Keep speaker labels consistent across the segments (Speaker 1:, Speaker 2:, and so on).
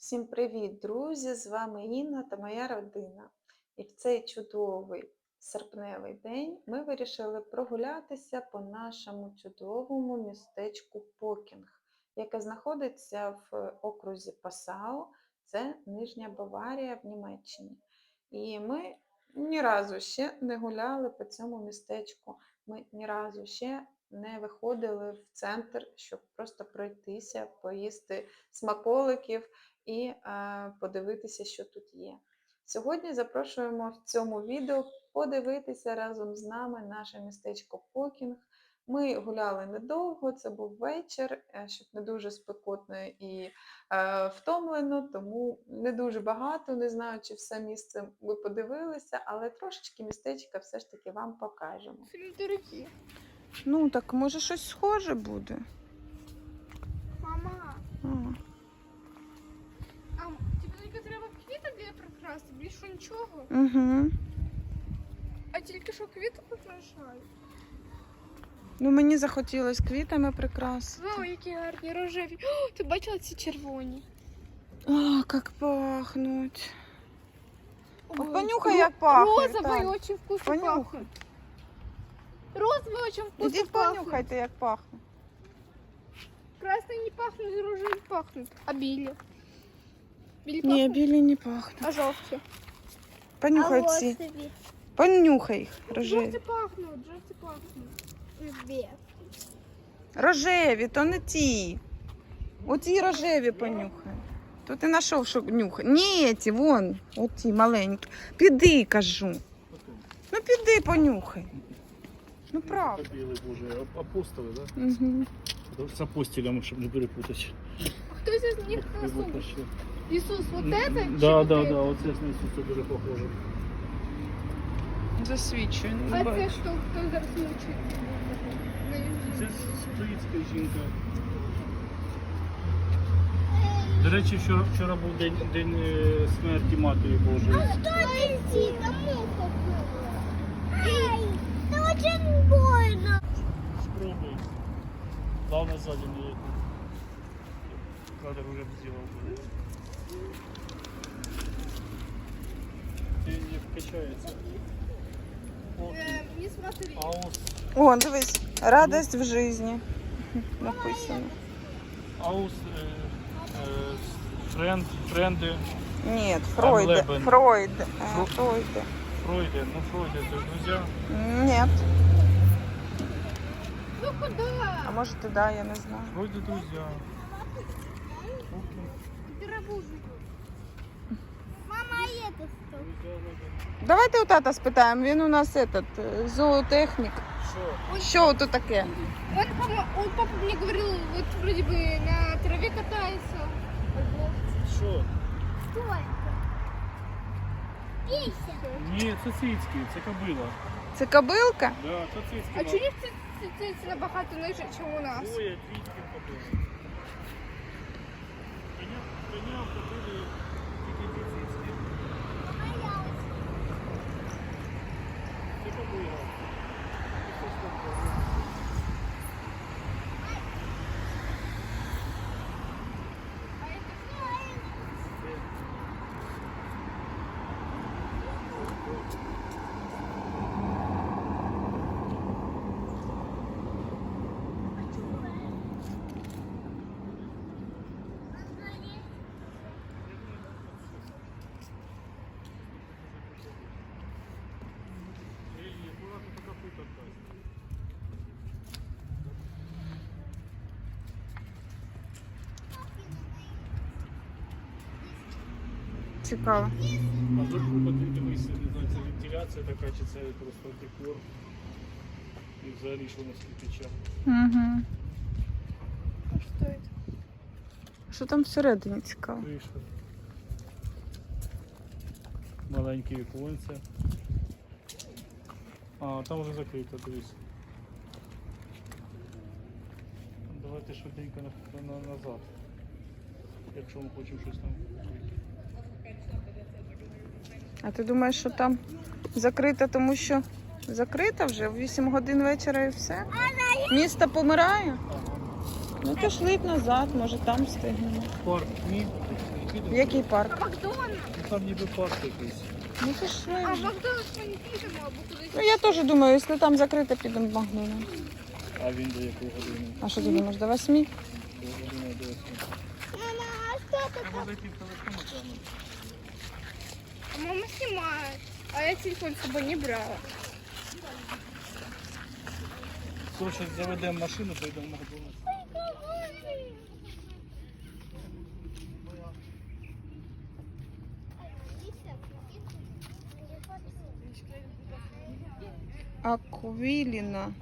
Speaker 1: Всім привіт, друзі! З вами Інна та моя родина. І в цей чудовий серпневий день ми вирішили прогулятися по нашому чудовому містечку Покінг, яке знаходиться в окрузі Пасау, це Нижня Баварія в Німеччині. І ми ні разу ще не гуляли по цьому містечку. Ми ні разу ще не виходили в центр, щоб просто пройтися, поїсти смаколиків і е, подивитися, що тут є. Сьогодні запрошуємо в цьому відео подивитися разом з нами наше містечко Покінг. Ми гуляли недовго, це був вечір, е, щоб не дуже спекотно і е, втомлено, тому не дуже багато, не знаю, чи все місце ви подивилися, але трошечки містечка все ж таки вам покажемо.
Speaker 2: Дорогі.
Speaker 1: Ну, так може щось схоже буде.
Speaker 2: Мама,
Speaker 1: а
Speaker 2: більше нічого.
Speaker 1: Угу.
Speaker 2: А тільки що квіти прикрашають.
Speaker 1: Ну, мені захотілося квітами прикрасити.
Speaker 2: Вау, які гарні рожеві. О, ти бачила ці червоні?
Speaker 1: А, как пахнуть. О,
Speaker 2: Ой,
Speaker 1: понюхай, як пахне.
Speaker 2: Розовий
Speaker 1: Віталь.
Speaker 2: очень вкусно
Speaker 1: Понюхай.
Speaker 2: пахнет. Розовий очень вкусно
Speaker 1: Ідіть
Speaker 2: пахнет.
Speaker 1: понюхайте, як пахне.
Speaker 2: Красний не пахнуть, рожеві пахнуть. А білі? Білі
Speaker 1: Ні,
Speaker 2: пахнуть?
Speaker 1: білі не пахнуть.
Speaker 2: А жовті?
Speaker 1: Понюхай ці. Понюхай їх, рожеві.
Speaker 2: Жовті пахнуть, жовті пахнуть.
Speaker 1: Рожеві, то не ті. Оті рожеві понюхай. То ти знайшов, що нюхай. Ні, ті, вон, оті маленькі. Піди, кажу. Ну піди понюхай. Ну правда.
Speaker 3: Білий боже, ап- апостоли, да?
Speaker 1: Угу.
Speaker 3: З апостилями, щоб не перепутати.
Speaker 2: Хтось із них
Speaker 3: Ох,
Speaker 2: красун.
Speaker 3: рибалка ще.
Speaker 2: Ісус, вот это?
Speaker 3: Да,
Speaker 2: чи
Speaker 3: да,
Speaker 2: вот
Speaker 3: да,
Speaker 2: это?
Speaker 3: оце з Ісуса дуже похоже.
Speaker 1: Засвічую. не
Speaker 2: А
Speaker 1: бачу.
Speaker 2: це що, хто зараз мучить?
Speaker 3: Це стоїцька жінка. До речі, вчора, вчора був день, день е, смерті Матері Божої. Спробуй. Главное сзади не едет. Кадр уже сделал. Ты не вкачается. Окей.
Speaker 2: Е, Не смотри.
Speaker 3: Аус,
Speaker 1: О, дивись, радость в житті. Написано.
Speaker 3: аус, э, э, френд, френды,
Speaker 1: Ні, Фройд.
Speaker 3: Лебен.
Speaker 1: Фройд. е,
Speaker 3: Фро-
Speaker 1: Фройд.
Speaker 3: Фройды, ну Фройды это друзья.
Speaker 1: Ні.
Speaker 2: Ну куда?
Speaker 1: А може туди, я не знаю.
Speaker 3: Фройды друзья.
Speaker 1: Давайте у тата спитаємо, він у нас этот, е, зоотехнік.
Speaker 3: Что?
Speaker 1: Що тут таке?
Speaker 2: Он, папа, он папа мне говорил, вот вроде бы на траве катается.
Speaker 3: Что?
Speaker 2: Что это? Пися.
Speaker 3: Ні, це цицьки, це кобила.
Speaker 1: Це кобилка?
Speaker 3: Да, це цицьки.
Speaker 2: А чого це, це, це, це набагато ниже, ніж у нас?
Speaker 3: Двоє, двічки кобили. Коня, коня кобили
Speaker 1: Цікаво.
Speaker 3: А зверху подивись, не знаю, це вентиляція така, чи це просто декор. І взагалі, що у нас кирпича.
Speaker 1: Угу.
Speaker 2: А что это?
Speaker 1: Що там всередині цікаво?
Speaker 3: Криша. Маленьке віконце. А, там вже закрито, дивись. Давайте швиденько на, на, назад. Якщо ми хочемо щось там.
Speaker 1: А ти думаєш, що там закрито, тому що закрито вже в 8 годин вечора і все? Місто помирає?
Speaker 4: Ну пішли б назад, може там встигнемо.
Speaker 3: Парк ні.
Speaker 4: Який парк?
Speaker 5: А Макдональдс?
Speaker 3: Там ніби парк якийсь.
Speaker 4: Ну пішли.
Speaker 5: А
Speaker 4: вже.
Speaker 5: Макдональдс ми не підемо або кудись.
Speaker 4: Ну я теж думаю, якщо там закрито, підемо в Макдональдс.
Speaker 3: А він до якої години?
Speaker 4: А що ти думаєш, до восьми?
Speaker 3: До години до восьми.
Speaker 5: Мама, а що ти?
Speaker 3: Треба зайти в телефон глянути.
Speaker 5: Мама снимает. А я телефон с собой не брала.
Speaker 3: Коротше, заведемо машину, поїдемо в Макдональдс.
Speaker 4: Аквіліна.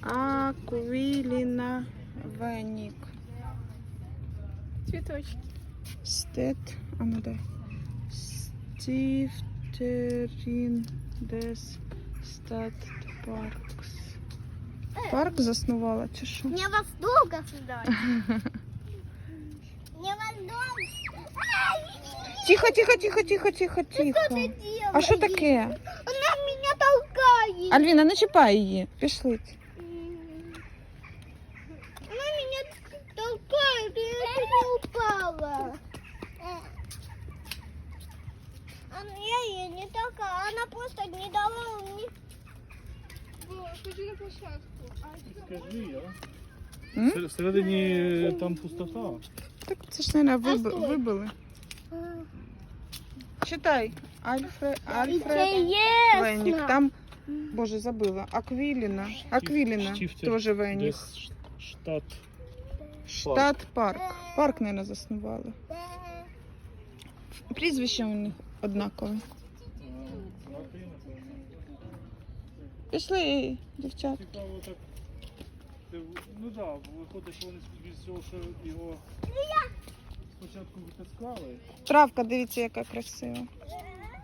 Speaker 4: Аквіліна Венік.
Speaker 5: Цветочки.
Speaker 4: Стет. А ну дай. Стіфтерін дес паркс. Парк заснувала чи що?
Speaker 5: Мне вас долго ждать. Мне вас долго.
Speaker 4: Тихо, тихо, тихо, тихо, тихо, тихо. А що таке?
Speaker 5: Она меня толкает.
Speaker 4: Альвіна, не чіпай її. Пішли.
Speaker 3: Всередині там пустота.
Speaker 4: Так це ж, мабуть, виби-
Speaker 5: стой.
Speaker 4: вибили. Читай. Альфре, Альфред Венік.
Speaker 5: Интересно.
Speaker 4: Там, боже, забыла. Аквіліна. Аквіліна.
Speaker 3: Штіфтер.
Speaker 4: Теж Венік.
Speaker 3: Десь ш- штат.
Speaker 4: Штат парк. Парк, мабуть, заснували. Прізвище у них однакове. Пішли, дівчат.
Speaker 3: Це, ну так, да, виходить, що вони з цього, що його спочатку витискали.
Speaker 4: Травка, дивіться, яка красива.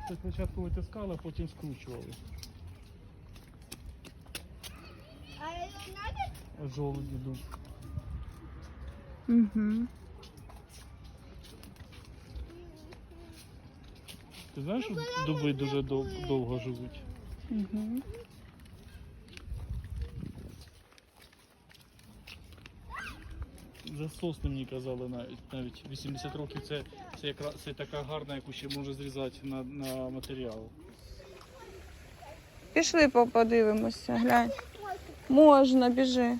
Speaker 3: Це спочатку витискали, а потім скручували.
Speaker 5: А ее надо?
Speaker 3: Жолуді дуб.
Speaker 4: Угу.
Speaker 3: Ти знаєш, що дуби дуже дов- довго живуть?
Speaker 4: Угу.
Speaker 3: За сосни мені казали навіть навіть 80 років це, це якраз це така гарна, яку ще можна зрізати на, на матеріал.
Speaker 4: Пішли подивимося, глянь. Можна, біжи.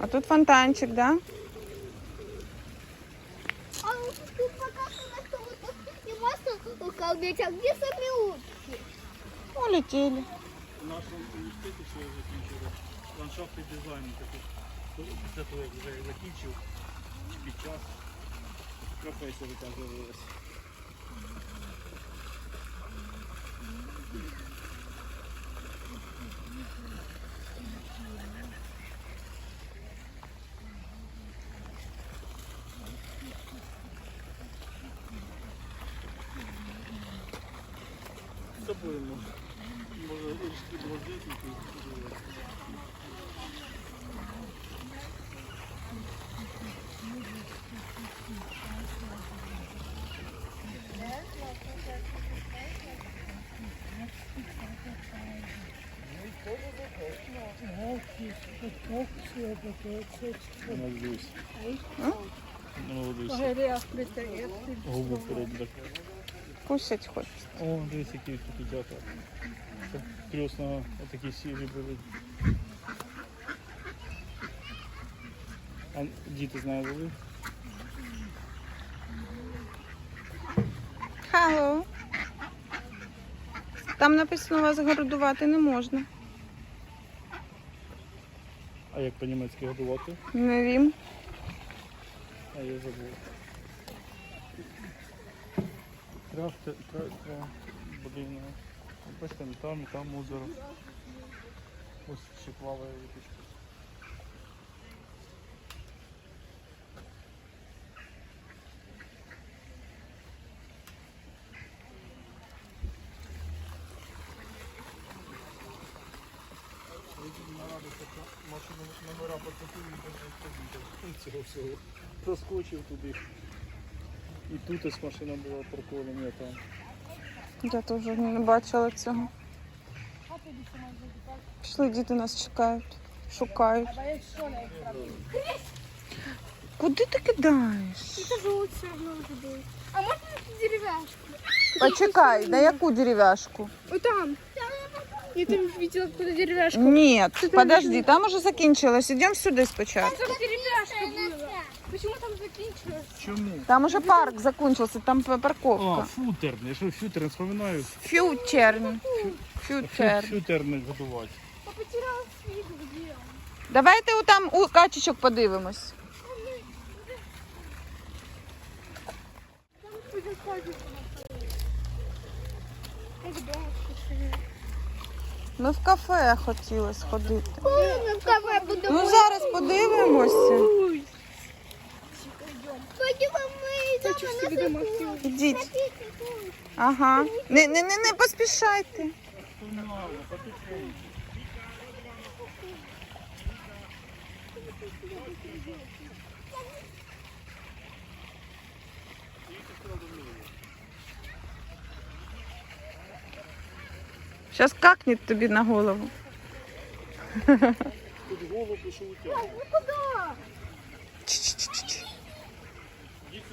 Speaker 4: А тут фонтанчик, да?
Speaker 5: А вот тут показано, что вот тут не можно а где сами утки?
Speaker 4: Улетели.
Speaker 3: В нашем университете все я закінчив, ландшафтний дизайн такий. Після того, як вже закінчив, під час професія така собою можна. Може, річки блазити і Надіюсь. Ну, дивись. Губу вперед так.
Speaker 4: Кусять хочуть.
Speaker 3: О, дивись, які тут дята. Це крісного отакі сірі були. А діти знаю були?
Speaker 4: Hello. Там написано вас городувати не можна.
Speaker 3: А як по-німецьки годувати?
Speaker 4: Не вім.
Speaker 3: А я забув. Крафте, кра, кра, блін. ну, Бачите, там, і там озеро. Ось ще плаває річка. Машина номера поцепив і цього всього. Проскочив туди. І тут ось машина була паркована, я там.
Speaker 4: Я теж не бачила цього. Пішли, діти нас чекають, шукають. Куди ти кидаєш?
Speaker 5: Это же вот все равно уже будет. А можно эту деревяшку?
Speaker 4: Почекай, на яку дерев'яшку?
Speaker 5: Вот там. Я там видела какую-то деревяшку.
Speaker 4: Ні, подожди, там уже закінчилось. Ідемо сюди спочатку.
Speaker 5: Там деревяшка была. Почему там закінчилось?
Speaker 3: Чому?
Speaker 4: Там уже парк закончился, там п-
Speaker 3: А,
Speaker 4: парковка.
Speaker 3: футер. Я що фютер не вспоминаю.
Speaker 4: Фьючерн. Фьючер.
Speaker 3: Фютер не годувати.
Speaker 5: Я потеряла свет, где он?
Speaker 4: Давайте у там у качечок подивимось.
Speaker 5: Там ходить.
Speaker 4: Ми в кафе хотіли сходити.
Speaker 5: Ми в кафе будемо.
Speaker 4: Ну зараз подивимося.
Speaker 2: Хочу собі домашнього.
Speaker 4: Ідіть. Ага. Не, не, не, не поспішайте. Зараз какнет тобі на голову.
Speaker 3: Тут голову утягнув.
Speaker 5: Ну куди?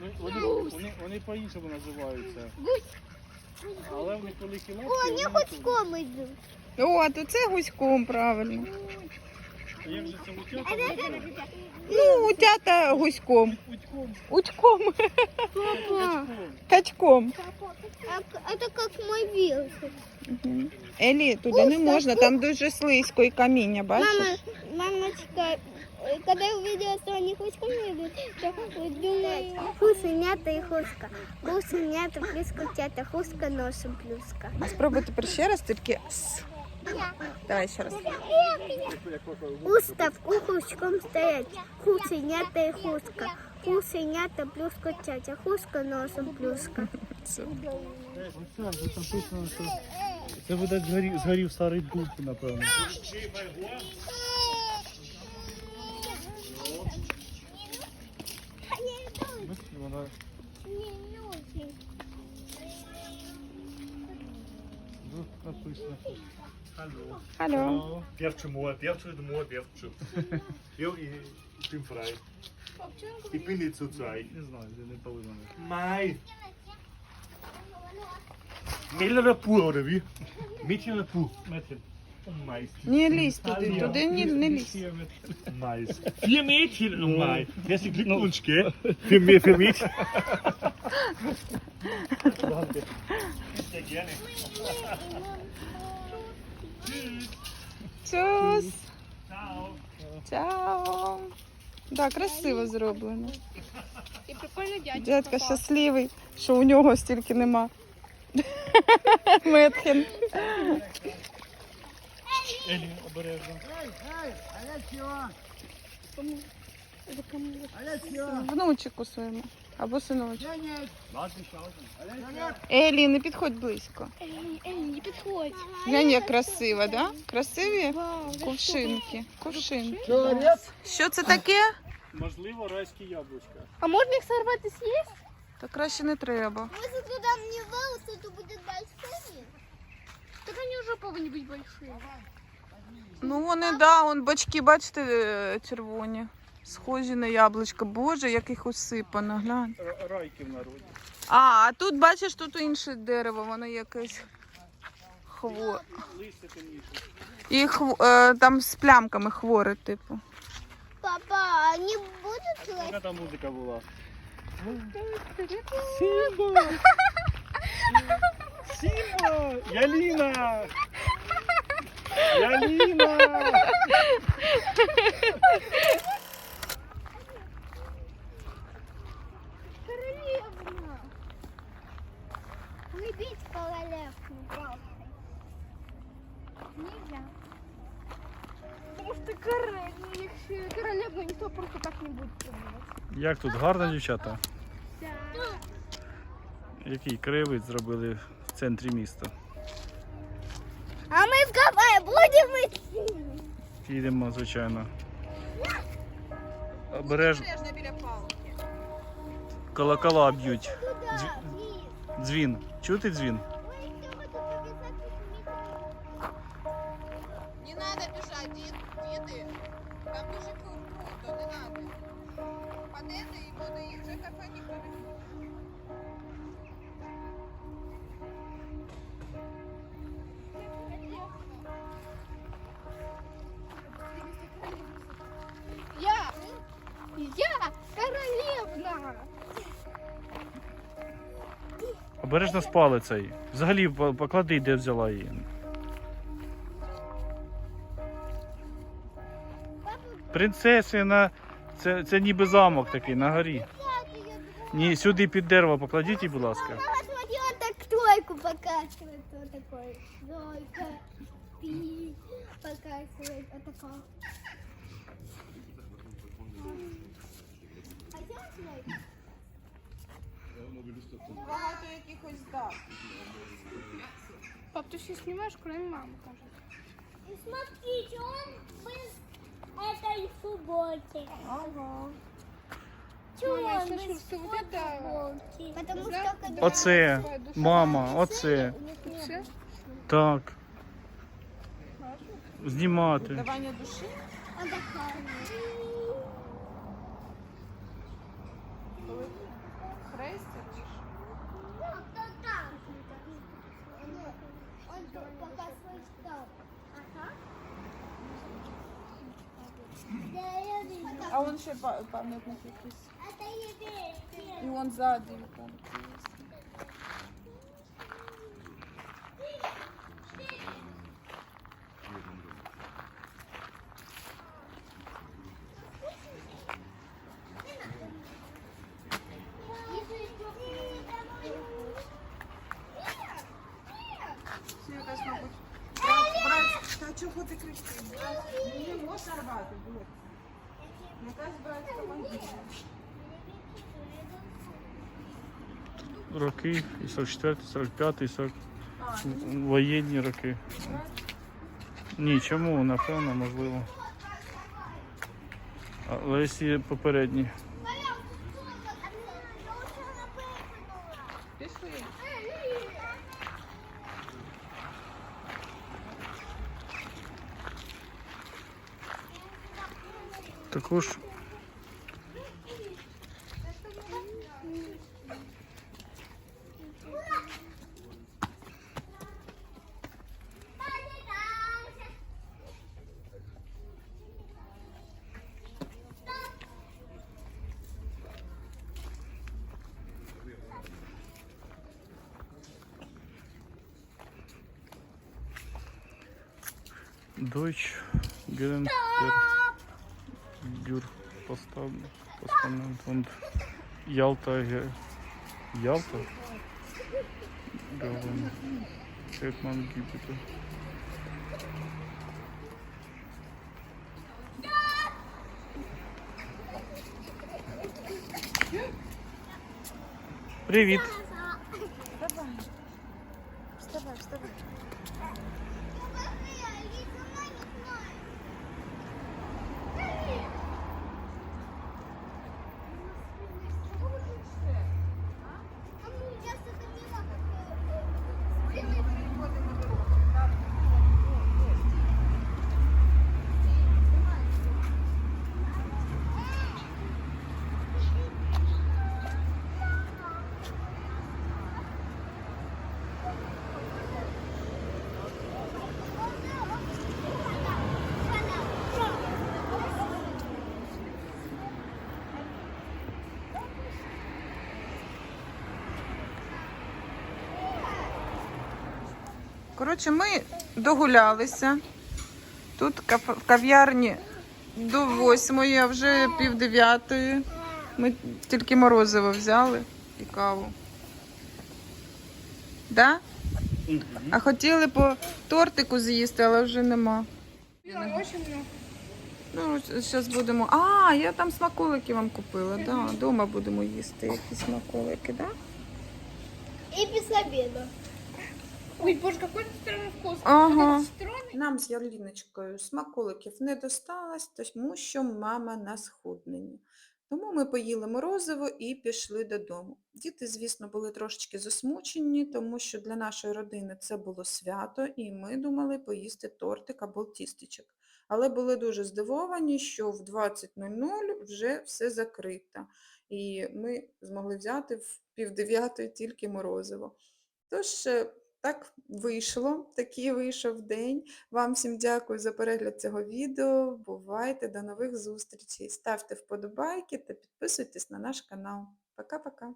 Speaker 3: Ну, Вони, вони, вони по-іншому називаються. Але в них великі лапки.
Speaker 5: О, не
Speaker 3: вони
Speaker 5: хоть
Speaker 3: тут.
Speaker 5: ком.
Speaker 4: О, то це гуськом, правильно. Ну, утята гуськом. Утьком.
Speaker 5: Папа.
Speaker 4: Качком.
Speaker 5: А, это как мой велосипед.
Speaker 4: Мгм. Елі, туди не можна, там дуже слизько і каміння,
Speaker 5: Мама,
Speaker 4: бачиш?
Speaker 5: мамочка, э, когда я увидела, что они хуском идут, то думаю, хусенята и хуска. Хусенята плюс котята, хуска носом плюска.
Speaker 4: А спробуй тепер ще раз, тільки с. Давай ще раз.
Speaker 5: Уста в кухушком стоять, хусенята и хуска. Хусенята плюс котята, хуска носом плюска.
Speaker 3: Оце вже написано, що це видать згорів, згорів старий дуб, напевно. Бачиш, вона тут написано. Алло.
Speaker 4: Алло.
Speaker 6: Bjergtje mor, Bjergtje de mor, Bjergtje. Jo, i, ik ben vrij. Ik ben niet zo saai.
Speaker 3: Не знаю, де не повинен.
Speaker 6: Mij. Melde der pur, oder wie? Mädchen oder pur?
Speaker 3: Метр.
Speaker 4: Не лізь туди, туди не, не лізь.
Speaker 6: Mais. Vier Mädchen, oh mein. Herzlichen Glückwunsch, gell? Für, mehr, für Mädchen. Sehr gerne.
Speaker 4: Чус.
Speaker 6: Ciao.
Speaker 4: Чао. Да, красиво зроблено.
Speaker 2: И прикольно дядя.
Speaker 4: Дядька щасливий, що у нього стільки нема. Метхен.
Speaker 3: Елі, обережно.
Speaker 4: Внучику своєму. Або синочку. Елі, не підходь близько.
Speaker 5: Эй, эй, не подходь.
Speaker 4: Глянь, як красиво, да? Красиві
Speaker 5: Вау,
Speaker 4: кувшинки. Кувшинки. Що це таке?
Speaker 3: Можливо, райські яблучка.
Speaker 2: А можно их сорвать и съесть?
Speaker 4: Та краще не треба.
Speaker 5: Если туда мне волосы, то будет большими.
Speaker 2: Так они уже повинні быть большие.
Speaker 4: Ну вони, да, он бачки, бачите, е, червоні. Схожі на яблучка. Боже, як їх усипано, глянь.
Speaker 3: Р- Райки в народі.
Speaker 4: А, а тут бачиш, тут інше дерево, воно якесь хво.
Speaker 3: Листя темніше.
Speaker 4: І хв... е, там з плямками хворе, типу.
Speaker 5: Папа, они будут
Speaker 3: Яка там музика була?
Speaker 4: Сімба!
Speaker 3: Сімба! Яліна! Яліна!
Speaker 5: Королівна! Не біть королевку, правда. Нельзя.
Speaker 2: Що королевну, якщо королевну, ніхто просто так не буде.
Speaker 3: Як тут гарно, дівчата? Який краєвид зробили в центрі міста? Їдемо, звичайно. Обережно. Колокола б'ють. Дз- Дзвін. Чути дзвін? Обережно спали цей. Взагалі поклади, де взяла її. Принцеси на. Це, це ніби замок такий на горі. Ні, сюди під дерево покладіть, будь ласка.
Speaker 5: Так тройку такой. Тройка. Пи. Показывает. Вот такой. А я тройка.
Speaker 2: Пап, ты все снимаешь, кроме мамы, кажется.
Speaker 5: И смотрите, он без этой субботы.
Speaker 4: Ага.
Speaker 5: Чего
Speaker 2: Мама, я
Speaker 5: он
Speaker 2: слышу,
Speaker 5: без
Speaker 2: что вот это-
Speaker 5: футболки? Потому
Speaker 2: Да?
Speaker 5: что когда...
Speaker 3: Оце, мама, оце.
Speaker 2: Все?
Speaker 3: Так. Знімати.
Speaker 4: Давання душі.
Speaker 5: Он. Я вижу.
Speaker 4: А он ще па- пам'ятник якийсь.
Speaker 5: Это еврейский.
Speaker 4: І он ззаді там. Це якась, мабуть, брат, брат, та чого ти кричиш? Її можна рвати, вот. Якась братська могила.
Speaker 3: Роки, і 44, 45, 40... воєнні роки. Ні, чому, напевно, можливо. Але якщо попередні. Також Deutsch Grenzer Gür Postament und Ялта Ялта Галан Хетман Гибита Привіт!
Speaker 4: Вставай, вставай. Софія, лізь за мною. Коротше, ми догулялися. Тут в кав'ярні до восьмої, а вже пів дев'ятої. Ми тільки морозиво взяли і каву. Да? А хотіли по тортику з'їсти, але вже нема. Ну, зараз будемо. А, я там смаколики вам купила. Да, дома будемо їсти якісь смаколики, да?
Speaker 5: И без обеда.
Speaker 2: Ой, боже, какой странный вкус.
Speaker 4: Ага. Нам з Яліночкою смаколиків не досталось, тому що мама на схудненні. Тому ми поїли морозиво і пішли додому. Діти, звісно, були трошечки засмучені, тому що для нашої родини це було свято, і ми думали поїсти тортик або тістечок. Але були дуже здивовані, що в 20.00 вже все закрито. І ми змогли взяти в півдев'ятої тільки морозиво. Тож, е, так вийшло, такий вийшов день. Вам всім дякую за перегляд цього відео. Бувайте, до нових зустрічей. Ставте вподобайки та підписуйтесь на наш канал. Пока-пока.